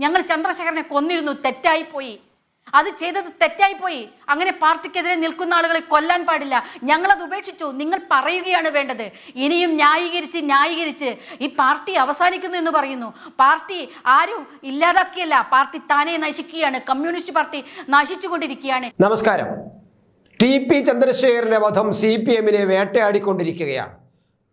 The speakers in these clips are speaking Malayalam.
ഞങ്ങൾ ചന്ദ്രശേഖരനെ കൊന്നിരുന്നു തെറ്റായിപ്പോയി. അത് ചെയ്തത് തെറ്റായിപ്പോയി. അങ്ങനെ പാർട്ടിക്കെതിരെ നിൽക്കുന്ന ആളുകളെ കൊല്ലാൻ പാടില്ല. ഞങ്ങളത് ഉപേക്ഷിച്ചു. നിങ്ങൾ പറയുകയാണ് വേണ്ടത്. ഇനിയും ന്യായീകരിച്ച് ന്യായീകരിച്ച്. ഈ പാർട്ടി അവസാനിക്കുന്നു എന്ന് പറയുന്നു. പാർട്ടി ആരും ഇല്ലാതാക്കിയല്ല. പാർട്ടി താനെ നശിക്കുകയാണ്. കമ്മ്യൂണിസ്റ്റ് പാർട്ടി നശിച്ചുകൊണ്ടിരിക്കുകയാണ്. നമസ്കാരം. ടി പി ചന്ദ്രശേഖരന്റെ വധം സി പി എമ്മിനെ വേട്ടയാടിക്കൊണ്ടിരിക്കുകയാണ്.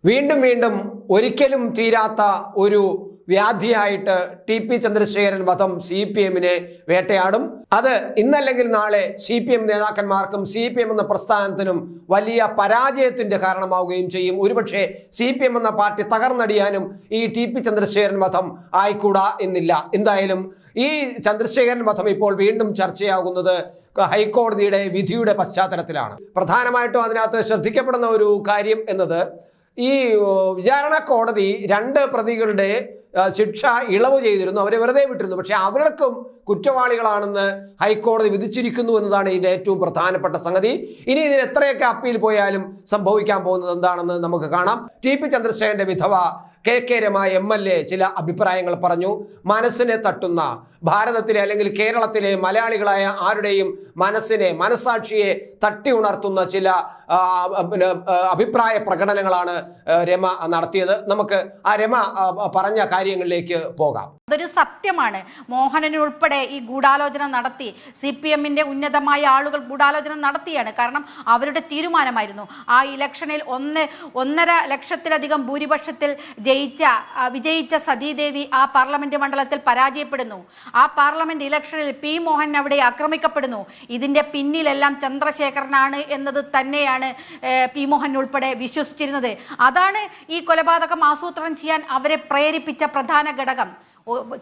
വീണ്ടും വീണ്ടും ഒരിക്കലും തീരാത്ത ഒരു വ്യാധിയായിട്ട് ടി പി ചന്ദ്രശേഖരൻ വധം സി പി എമ്മിനെ വേട്ടയാടും. അത് ഇന്നല്ലെങ്കിൽ നാളെ സി പി എം നേതാക്കന്മാർക്കും സി പി എം എന്ന പ്രസ്ഥാനത്തിനും വലിയ പരാജയത്തിന്റെ കാരണമാവുകയും ചെയ്യും. ഒരുപക്ഷെ സി പി എം എന്ന പാർട്ടി തകർന്നടിയാനും ഈ ടി പി ചന്ദ്രശേഖരൻ വധം ആയിക്കൂടാ എന്നില്ല. എന്തായാലും ഈ ചന്ദ്രശേഖരൻ വധം ഇപ്പോൾ വീണ്ടും ചർച്ചയാകുന്നത് ഹൈക്കോടതിയുടെ വിധിയുടെ പശ്ചാത്തലത്തിലാണ്. പ്രധാനമായിട്ടും അതിനകത്ത് ശ്രദ്ധിക്കപ്പെടുന്ന ഒരു കാര്യം എന്നത് ഈ വിചാരണ കോടതി രണ്ട് പ്രതികളുടെ ശിക്ഷ ഇളവ് ചെയ്തിരുന്നു. അവരെ വെറുതെ വിട്ടിരുന്നു. പക്ഷെ അവർക്കും കുറ്റവാളികളാണെന്ന് ഹൈക്കോടതി വിധിച്ചിരിക്കുന്നു എന്നതാണ് ഇതിന്റെ ഏറ്റവും പ്രധാനപ്പെട്ട സംഗതി. ഇനി ഇതിന് എത്രയൊക്കെ അപ്പീൽ പോയാലും സംഭവിക്കാൻ പോകുന്നത് എന്താണെന്ന് നമുക്ക് കാണാം. ടി പി ചന്ദ്രശേഖരന്റെ വിധവ K K Rama M L A ചില അഭിപ്രായങ്ങൾ പറഞ്ഞു. മനസ്സിനെ തട്ടുന്ന ഭാരതത്തിലെ അല്ലെങ്കിൽ കേരളത്തിലെ മലയാളികളായ ആരുടെയും മനസ്സിനെ മനസാക്ഷിയെ തട്ടി ഉണർത്തുന്ന ചില അഭിപ്രായ പ്രകടനങ്ങളാണ് രമ നടത്തിയത്. നമുക്ക് ആ രമ പറഞ്ഞ കാര്യങ്ങളിലേക്ക് പോകാം. അതൊരു സത്യമാണ്. മോഹനൻ ഉൾപ്പെടെ ഈ ഗൂഢാലോചന നടത്തി സി പി എമ്മിന്റെ ഉന്നതമായ ആളുകൾ ഗൂഢാലോചന നടത്തിയാണ്. കാരണം അവരുടെ തീരുമാനമായിരുന്നു. ആ ഇലക്ഷനിൽ ഒന്ന് ഒന്നര ലക്ഷത്തിലധികം ഭൂരിപക്ഷത്തിൽ ജയിച്ച വിജയിച്ച സതീദേവി ആ പാർലമെന്റ് മണ്ഡലത്തിൽ പരാജയപ്പെടുന്നു. ആ പാർലമെന്റ് ഇലക്ഷനിൽ പി മോഹൻ അവിടെ ആക്രമിക്കപ്പെടുന്നു. ഇതിന്റെ പിന്നിലെല്ലാം ചന്ദ്രശേഖരനാണ് എന്നത് തന്നെയാണ് പി മോഹൻ ഉൾപ്പെടെ വിശ്വസിച്ചിരുന്നത്. അതാണ് ഈ കൊലപാതകം ആസൂത്രണം ചെയ്യാൻ അവരെ പ്രേരിപ്പിച്ച പ്രധാന ഘടകം.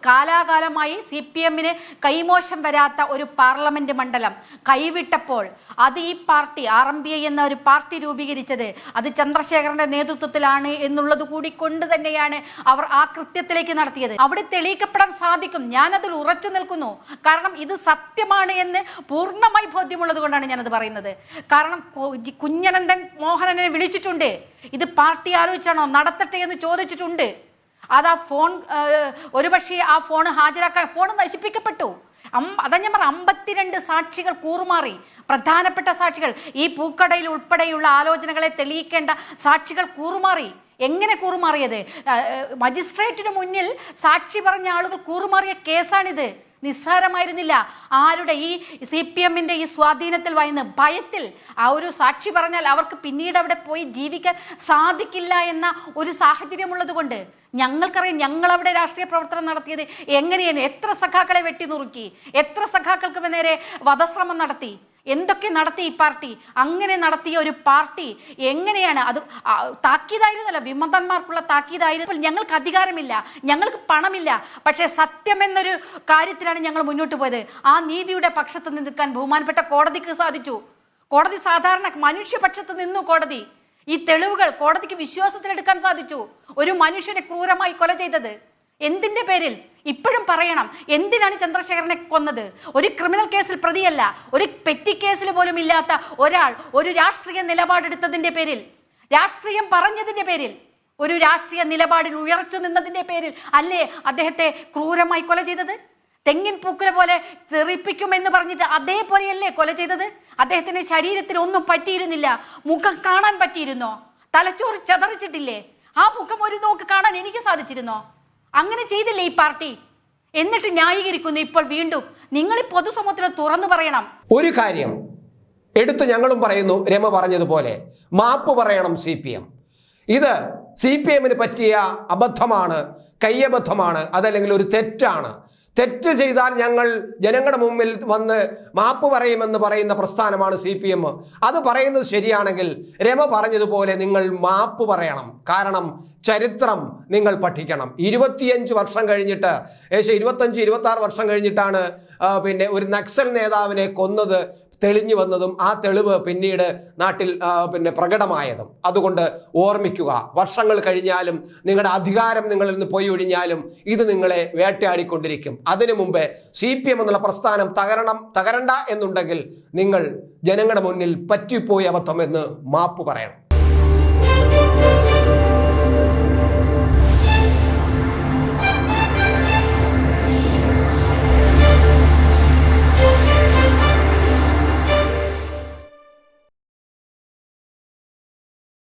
കാലാകാലമായി സി പി എമ്മിന് കൈമോശം വരാത്ത ഒരു പാർലമെന്റ് മണ്ഡലം കൈവിട്ടപ്പോൾ അത് ഈ party R M B I എന്ന ഒരു പാർട്ടി രൂപീകരിച്ചത് അത് ചന്ദ്രശേഖരന്റെ നേതൃത്വത്തിലാണ് എന്നുള്ളത് കൂടി കൊണ്ട് തന്നെയാണ് അവർ ആ കൃത്യത്തിലേക്ക് നടത്തിയത്. അവിടെ തെളിയിക്കപ്പെടാൻ സാധിക്കും. ഞാൻ അതിൽ ഉറച്ചു നിൽക്കുന്നു. കാരണം ഇത് സത്യമാണ് എന്ന് പൂർണമായി ബോധ്യമുള്ളത് കൊണ്ടാണ് ഞാനത് പറയുന്നത്. കാരണം കുഞ്ഞനന്ദൻ മോഹനനെ വിളിച്ചിട്ടുണ്ട്. ഇത് പാർട്ടി ആലോചിച്ചാണോ? നടത്തട്ടെ എന്ന് ചോദിച്ചിട്ടുണ്ട്. അത് ആ ഫോൺ ഒരുപക്ഷെ ആ ഫോൺ ഹാജരാക്കാൻ ഫോൺ നശിപ്പിക്കപ്പെട്ടു. അതാ ഞാൻ പറഞ്ഞ അമ്പത്തിരണ്ട് സാക്ഷികൾ കൂറുമാറി. പ്രധാനപ്പെട്ട സാക്ഷികൾ ഈ പൂക്കടയിൽ ഉൾപ്പെടെയുള്ള ആലോചനകളെ തെളിയിക്കേണ്ട സാക്ഷികൾ കൂറുമാറി. എങ്ങനെ കൂറുമാറിയത്? മജിസ്ട്രേറ്റിന് മുന്നിൽ സാക്ഷി പറഞ്ഞ ആളുകൾ കൂറുമാറിയ കേസാണിത്. നിസ്സാരമായിരുന്നില്ല. ആരുടെ ഈ സി പി എമ്മിന്റെ ഈ സ്വാധീനത്തിൽ വായുന്ന ഭയത്തിൽ ആ ഒരു സാക്ഷി പറഞ്ഞാൽ അവർക്ക് പിന്നീട് അവിടെ പോയി ജീവിക്കാൻ സാധിക്കില്ല എന്ന ഒരു സാഹചര്യമുള്ളത് കൊണ്ട് ഞങ്ങൾക്കറിയാം ഞങ്ങളവിടെ രാഷ്ട്രീയ പ്രവർത്തനം നടത്തിയത് എങ്ങനെയാണ്? എത്ര സഖാക്കളെ വെട്ടി നുറുക്കി? എത്ര സഖാക്കൾക്ക് നേരെ വധശ്രമം നടത്തി? എന്തൊക്കെ നടത്തി ഈ പാർട്ടി? അങ്ങനെ നടത്തിയ ഒരു പാർട്ടി എങ്ങനെയാണ് അത് താക്കീതായിരുന്നല്ലോ. വിമതന്മാർക്കുള്ള താക്കീതായിരുന്നപ്പോൾ ഞങ്ങൾക്ക് അധികാരമില്ല ഞങ്ങൾക്ക് പണമില്ല. പക്ഷേ സത്യം എന്നൊരു കാര്യത്തിലാണ് ഞങ്ങൾ മുന്നോട്ട് പോയത്. ആ നീതിയുടെ പക്ഷത്ത് നിൽക്കാൻ ബഹുമാനപ്പെട്ട കോടതിക്ക് സാധിച്ചു. കോടതി സാധാരണ മനുഷ്യപക്ഷത്ത് നിന്നു കോടതി. ഈ തെളിവുകൾ കോടതിക്ക് വിശ്വാസത്തിലെടുക്കാൻ സാധിച്ചു. ഒരു മനുഷ്യനെ ക്രൂരമായി കൊല ചെയ്തത്. എന്തിന്റെ പേരിൽ? ഇപ്പോഴും പറയണം. എന്തിനാണ് ചന്ദ്രശേഖരനെ കൊന്നത്? ഒരു ക്രിമിനൽ കേസിൽ പ്രതിയല്ല. ഒരു പെറ്റി കേസിൽ പോലും ഇല്ലാത്ത ഒരാൾ ഒരു രാഷ്ട്രീയ നിലപാടെടുത്തതിന്റെ പേരിൽ രാഷ്ട്രീയം പറഞ്ഞതിന്റെ പേരിൽ ഒരു രാഷ്ട്രീയ നിലപാടിൽ ഉയർച്ചു നിന്നതിന്റെ പേരിൽ അല്ലേ അദ്ദേഹത്തെ ക്രൂരമായി കൊല ചെയ്തത്? തെങ്ങിൻ പൂക്കുല പോലെ തെറിപ്പിക്കുമെന്ന് പറഞ്ഞിട്ട് അതേപോലെയല്ലേ കൊല ചെയ്തത്? അദ്ദേഹത്തിന് ശരീരത്തിന് ഒന്നും പറ്റിയിരുന്നില്ല. മുഖം കാണാൻ പറ്റിയിരുന്നോ? തലച്ചോറ് ചതറിച്ചിട്ടില്ലേ? ആ മുഖം ഒരു നോക്ക് കാണാൻ എനിക്ക് സാധിച്ചിരുന്നോ? അങ്ങനെ ചെയ്തില്ലേ ഈ പാർട്ടി? എന്നിട്ട് ന്യായീകരിക്കുന്നു. ഇപ്പോൾ വീണ്ടും നിങ്ങൾ ഈ പൊതുസമൂഹത്തിൽ തുറന്നു പറയണം. ഒരു കാര്യം എടുത്ത് ഞങ്ങളും പറയുന്നു രമ പറഞ്ഞതുപോലെ. മാപ്പ് പറയണം സി പി എം. ഇത് സി പി എമ്മിന് പറ്റിയ അബദ്ധമാണ് കയ്യബദ്ധമാണ് അതല്ലെങ്കിൽ ഒരു തെറ്റാണ്. തെറ്റ് ചെയ്താൽ ഞങ്ങൾ ജനങ്ങളുടെ മുമ്പിൽ വന്ന് മാപ്പ് പറയുമെന്ന് പറയുന്ന പ്രസ്ഥാനമാണ് സി പി എം. അത് പറയുന്നത് ശരിയാണെങ്കിൽ രമ പറഞ്ഞതുപോലെ നിങ്ങൾ മാപ്പ് പറയണം. കാരണം ചരിത്രം നിങ്ങൾ പഠിക്കണം. ഇരുപത്തിയഞ്ച് വർഷം കഴിഞ്ഞിട്ട് ഏകദേശം ഇരുപത്തഞ്ച് ഇരുപത്തി വർഷം കഴിഞ്ഞിട്ടാണ് പിന്നെ ഒരു നക്സൽ നേതാവിനെ കൊന്നത് തെളിഞ്ഞു വന്നതും ആ തെളിവ് പിന്നീട് നാട്ടിൽ പിന്നെ പ്രകടമായതും. അതുകൊണ്ട് ഓർമ്മിക്കുക വർഷങ്ങൾ കഴിഞ്ഞാലും നിങ്ങളുടെ അധികാരം നിങ്ങളിൽ നിന്ന് പോയി ഒഴിഞ്ഞാലും ഇത് നിങ്ങളെ വേട്ടയാടിക്കൊണ്ടിരിക്കും. അതിനു മുമ്പേ സി പി എം എന്നുള്ള പ്രസ്ഥാനം തകരണം തകരണ്ട എന്നുണ്ടെങ്കിൽ നിങ്ങൾ ജനങ്ങളുടെ മുന്നിൽ പറ്റിപ്പോയി അബദ്ധം എന്ന് മാപ്പ് പറയണം.